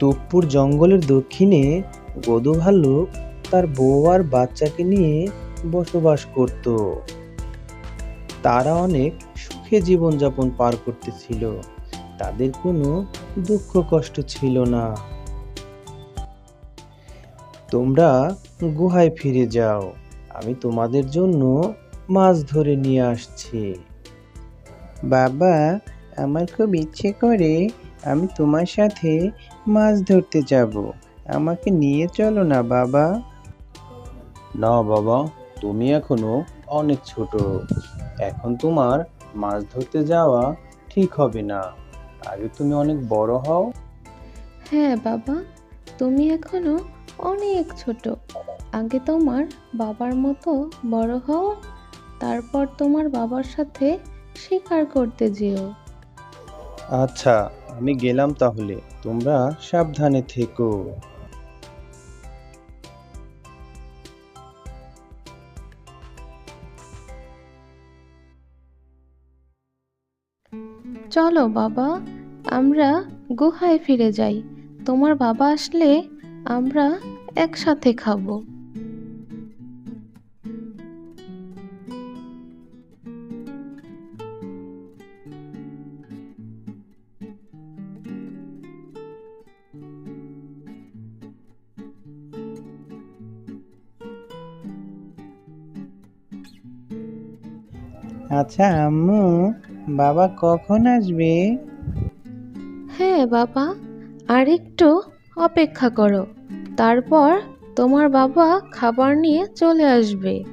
তোপ্পুর জঙ্গলের দক্ষিণে গদু ভাল্লুক তার বউ আর বাচ্চাকে নিয়ে বসবাস করত। তারা অনেক সুখে জীবনযাপন পার করতেছিল। তাদের কোনো দুঃখ কষ্ট ছিল না। তোমরা গুহায় ফিরে যাও, আমি তোমাদের জন্য মাছ ধরে নিয়ে আসছি। বাবা আমার খুব ইচ্ছে করে আমি তোমার সাথে মাছ ধরতে যাব। আমাকে নিয়ে চলো না বাবা। না বাবা তুমি এখনও অনেক ছোট। এখন তোমার মাছ ধরতে যাওয়া ঠিক হবে না। আগে তুমি অনেক বড় হও। হ্যাঁ বাবা তুমি এখনও অনেক ছোট। আগে তোমার বাবার মতো বড় হও তারপর তোমার বাবার সাথে শিকার করতে যেও। আচ্ছা আমি গেলাম তাহলে, তোমরা সাবধানে থেকো। চলো বাবা, আমরা গুহায় ফিরে যাই। তোমার বাবা আসলে আমরা একসাথে খাব। আচ্ছা আম্মু বাবা কখন আসবে? হ্যাঁ বাবা আর একটু অপেক্ষা করো। তারপর তোমার বাবা খাবার নিয়ে চলে আসবে।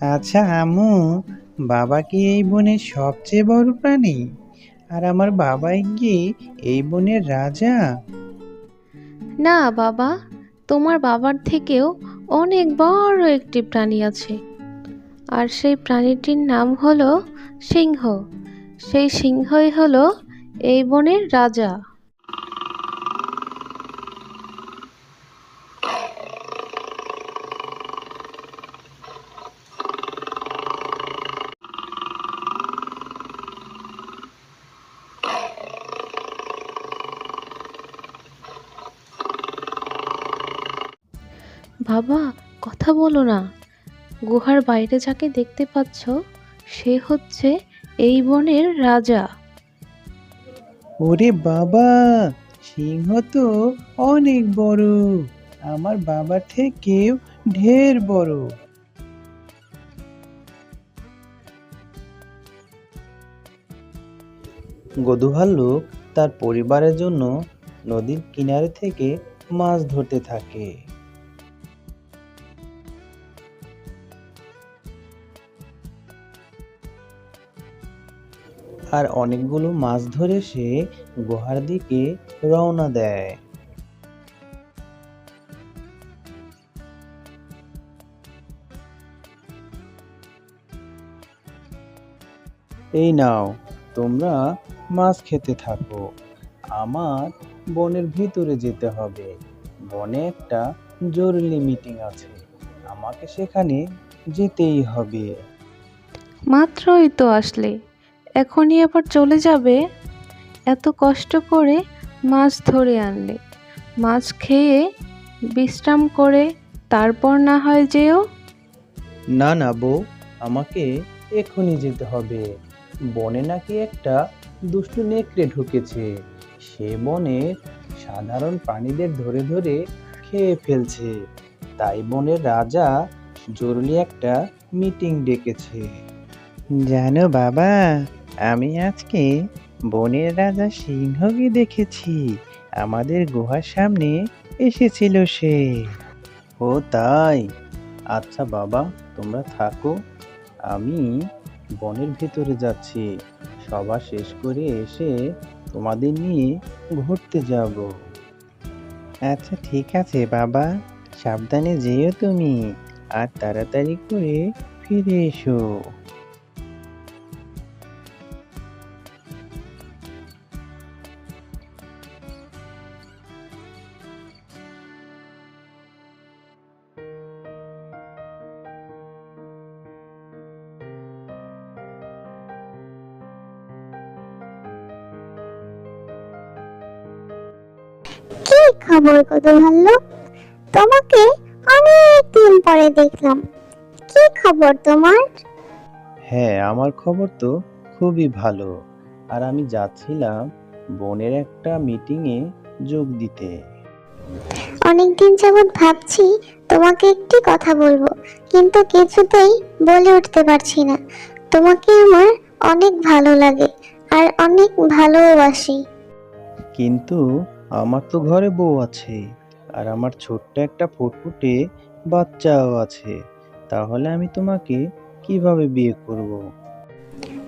আচ্ছা আম্মু বাবা কি এই বনের সবচেয়ে বড় প্রাণী? আর আমার বাবাই কি এই বনের রাজা? না বাবা তোমার বাবার থেকেও অনেক বড় একটি প্রাণী আছে। আর সেই প্রাণীটির নাম হলো সিংহ। সেই সিংহই হলো এই বনের রাজা। বাবা, কথা বলো না। গুহার বাইরে যাকে দেখতে পাচ্ছ, সে হচ্ছে এই বনের রাজা। ওরে বাবা, সিংহ তো অনেক বড়। আমার বাবার থেকেও ঢের বড়। গদু ভাল্লুক তার পরিবারের জন্য নদীর কিনারে থেকে মাছ ধরতে থাকে। আর অনেকগুলো মাছ ধরে সে গুহার দিকে রওনা দেয়। এই নাও, তোমরা মাছ খেতে থাকো। আমার বনের ভিতরে যেতে হবে। বনে একটা জরুরি মিটিং আছে। আমাকে সেখানে যেতেই হবে। মাত্রই তো আসলে। এখনই আবার চলে যাবে? এত কষ্ট করে মাছ ধরে আনলে। মাছ খেয়ে বিশ্রাম করে তারপর না হয় যেও? না না বউ আমাকে এখনই যেতে হবে। বনে নাকি একটা দুষ্টু নেকড়ে ঢুকেছে। সে বনের সাধারণ প্রাণীদের ধরে ধরে খেয়ে ফেলছে। তাই বনের রাজা জরুরি একটা মিটিং ডেকেছে। জানো বাবা আমি আজকে বনের রাজা সিংহকে দেখেছি। আমাদের গুহার সামনে এসেছিল সে। ও তাই? আচ্ছা বাবা, তোমরা থাকো। আমি বনের ভেতরে যাচ্ছি। সভা শেষ করে এসে তোমাদের নিয়ে ঘুরতে যাব। আচ্ছা ঠিক আছে বাবা। সাবধানে যেও তুমি। আর তাড়াতাড়ি করে ফিরে এসো। খবর কত ভালো? তোমাকে অনেক দিন পরে দেখলাম। কি খবর তোমার? হ্যাঁ আমার খবর তো খুবই ভালো। আর আমি যাচ্ছিলাম বোনের একটা মিটিংয়ে যোগ দিতে। অনেকদিন যাবৎ ভাবছি তোমাকে একটি কথা বলব কিন্তু কিছুতেই বলে উঠতে পারছি না। তোমাকে আমার অনেক ভালো লাগে আর অনেক ভালোবাসি। কিন্তু আমার তো ঘরে বউ আছে আর আমার ছোট্ট একটা ফুটফুটে বাচ্চাও আছে। তাহলে আমি তোমাকে কীভাবে বিয়ে করব।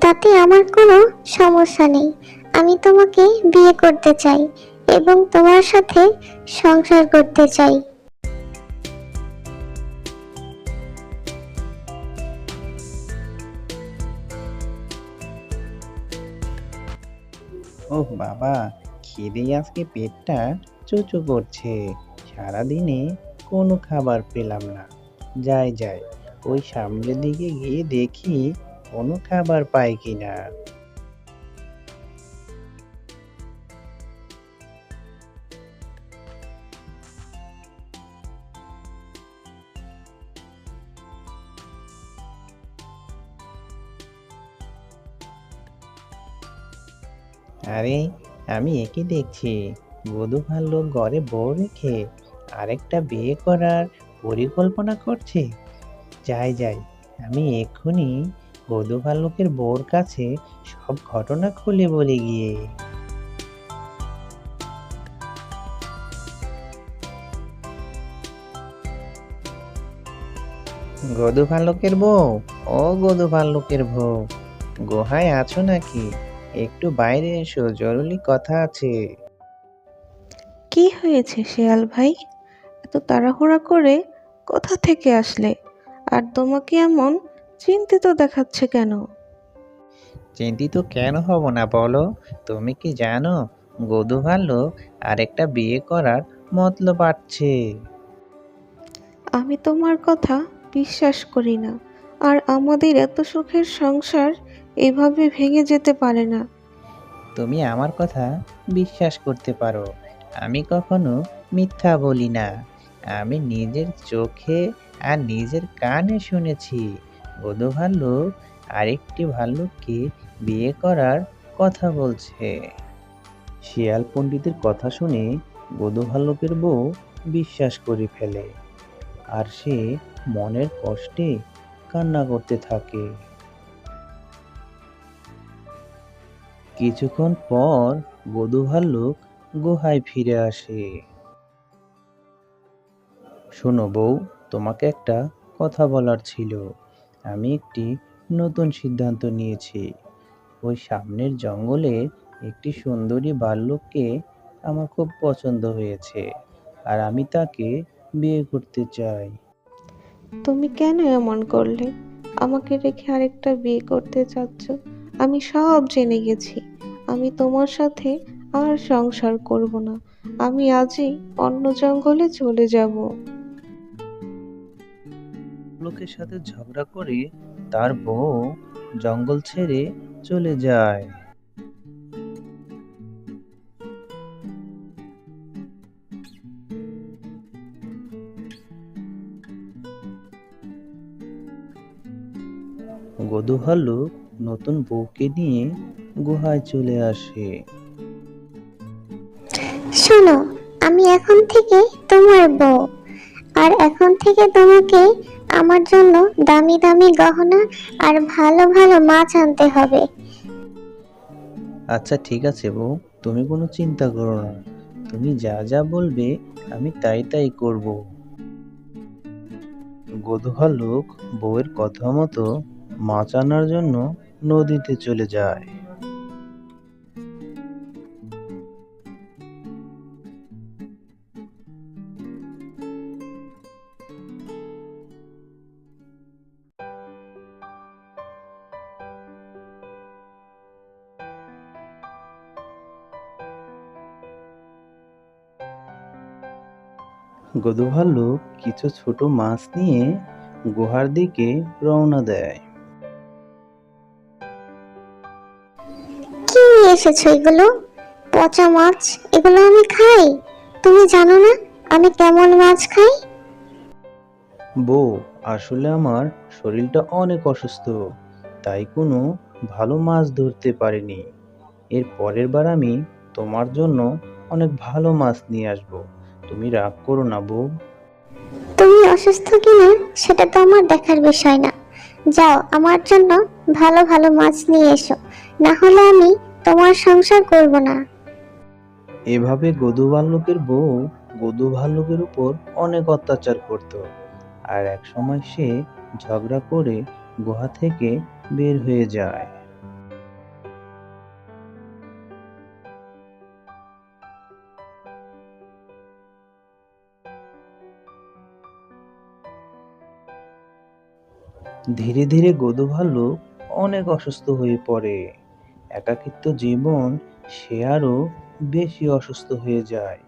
তাতে আমার কোনো সমস্যা নেই। আমি তোমাকে বিয়ে করতে চাই এবং তোমার সাথে সংসার করতে চাই। ওহ বাবা খিদে আজকে পেটটা চুচু করছে। সারাদিনে কোনো খাবার পেলাম না। যাই যাই, ওই সামনের দিকে গিয়ে দেখি কোনো খাবার পাই কিনা। আরে আমি একে দেখছি। বধূ ভাল্লুক ঘরে বউ রেখে আরেকটা বিয়ে করার পরিকল্পনা করছে। যাই যাই, আমি এক্ষুনি বধূ ভাল্লুকের বউর কাছে সব ঘটনা খুলে বলে গিয়ে। গদু ভাল্লুকের বউ? ও গদু ভাল্লুকের বউ, গুহায় আছো নাকি? একটু বাইরে এসো জরুরি কথা আছে। কি হয়েছে শেয়াল ভাই? এত তাড়াহুড়া করে কোথা থেকে আসলে? আর তোমাকে এমন চিন্তিত দেখাচ্ছে কেন? চিন্তিত কেন হব না বলো? তুমি কি জানো গদু ভাল্লুক আরেকটা বিয়ে করার মতলব পাচ্ছে আমি তোমার কথা বিশ্বাস করি না। আর আমাদের এত সুখের সংসার এভাবে ভেঙে যেতে পারে না। তুমি আমার কথা বিশ্বাস করতে পারো। আমি কখনো মিথ্যা বলি না। আমি নিজের চোখে আর নিজের কানে শুনেছি। গদু ভাল্লুক আরেকটি ভাল্লুককে বিয়ে করার কথা বলছে। শিয়াল পণ্ডিতের কথা শুনে গদু ভাল্লুকের বউ বিশ্বাস করে ফেলে। আর সে মনের কষ্টে কান্না করতে থাকে। কিছুক্ষণ পর বধূ ভাল্লুক গুহায় ফিরে আসে। শোনো বউ, তোমাকে একটা কথা বলার ছিল। আমি একটি নতুন সিদ্ধান্ত নিয়েছি। ওই সামনের জঙ্গলে একটি সুন্দরী বাল্যককে আমার খুব পছন্দ হয়েছে আর আমি তাকে বিয়ে করতে চাই। তুমি কেন এমন করলে? আমাকে রেখে আরেকটা বিয়ে করতে চাচ্ছ? আমি সব জেনে গেছি। আমি তোমার সাথে আর সংসার করব না। আমি আজই অন্য জঙ্গলে চলে যাব। লোকের সাথে ঝগড়া করে তার বউ জঙ্গল ছেড়ে চলে যায়। গদু ভাল্লুক নতুন বউকে নিয়ে গুহায় চলে আসে। শোনো আমি এখন থেকে তোমার বউ। আর এখন থেকে তোমাকে আমার জন্য দামি দামি গহনা আর ভালো ভালো মাছ আনতে হবে। আচ্ছা ঠিক আছে বউ তুমি কোনো চিন্তা করো না। তুমি যা যা বলবে আমি তাই তাই করব। গধু লোক বউয়ের কথা মতো মাছ আনার জন্য নদীতে চলে যায়। গধু ভাল্লুক কিছু ছোট মাছ নিয়ে গুহার দিকে রওনা দেয়। নিয়ে এসেছ এগুলো? পচা মাছ এগুলো আমি খাই। তুমি জানো না আমি কেমন মাছ খাই? বউ আসলে আমার শরীরটা অনেক অসুস্থ তাই কোনো ভালো মাছ ধরতে পারিনি। এর পরের বার আমি তোমার জন্য অনেক ভালো মাছ নিয়ে আসব। তুমি রাগ করো না বউ। তুমি অসুস্থ কিনা সেটা তো আমার দেখার বিষয় না। যাও আমার জন্য ভালো ভালো মাছ নিয়ে এসো। না হলে আমি তোমার সংসার করব না। এভাবে গদু ভাল্লুকের বউ গদু ভাল্লুকের উপর অনেক অত্যাচার করত। আর এক সময় সে ঝগড়া করে গুহা থেকে বের হয়ে যায়। ধীরে ধীরে গদু ভাল্লুক অনেক অসুস্থ হয়ে পড়ে। একাকিত্ব জীবন সে আরও বেশি অসুস্থ হয়ে যায়।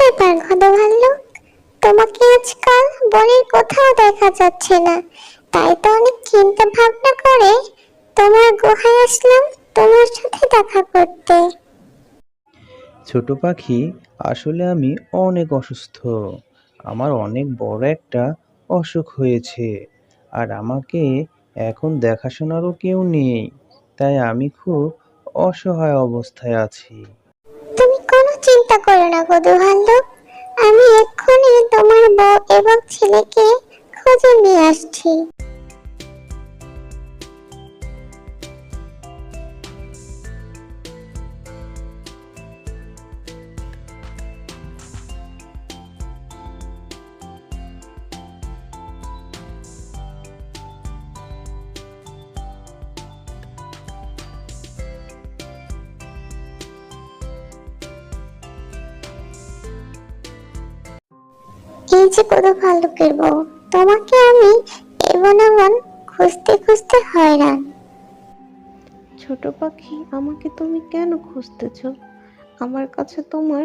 ব্যাপার ঘদ ভাল্লুক তোমাকে আজকাল বনের কোথাও দেখা যাচ্ছে না। তাই তো অনেক চিন্তা ভাবনা করে তোমার গুহায় আসলাম তোমার সাথে দেখা করতে। ছোট পাখি, আসলে আমি অনেক অসুস্থ। আমার অনেক বড় একটা অসুখ হয়েছে। আর আমাকে এখন দেখাশোনারও কেউ নেই, তাই আমি খুব অসহায় অবস্থায় আছি। তুমি কোনো চিন্তা করো না গদু আমি এক্ষুনি তোমার বউ এবং ছেলেকে খুঁজে নিয়ে আসছি। এই যে গদু ভাল্লুকের বউ তোমাকে আমি এমন এমন খুঁজতে খুঁজতে হয়রান। ছোট পাখি আমাকে তুমি কেন খুঁজতেছ? আমার কাছে তোমার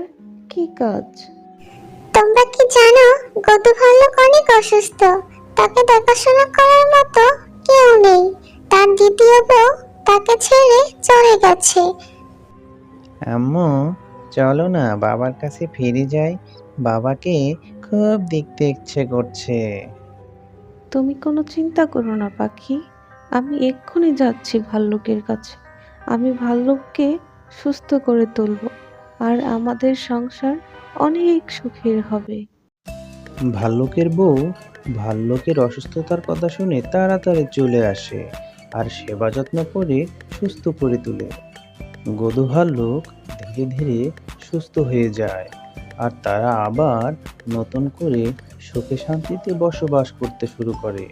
কি কাজ? তোমরা কি জানো গদু ভাল্লুক অনেক অসুস্থ। তাকে দেখাশোনা করার মতো কেউ নেই। তার দ্বিতীয় বউ তাকে ছেড়ে চলে গেছে। আম্মু চলো না বাবার কাছে ফিরে যাই। বাবাকে খুব দেখতে ইচ্ছে করছে। তুমি কোনো চিন্তা করো না পাখি। আমি এক্ষুনি যাচ্ছি ভাল্লুকের কাছে। আমি ভাল্লুককে সুস্থ করে তুলব আর আমাদের সংসার অনেক সুখের হবে। ভাল্লুকের বউ ভাল্লুকের অসুস্থতার কথা শুনে তাড়াতাড়ি চলে আসে আর সেবা যত্ন করে সুস্থ করে তোলে। গদু ভাল্লুক ধীরে ধীরে সুস্থ হয়ে যায়। আর তারা আবার নতুন করে সুখে শান্তিতে বসবাস করতে শুরু করে।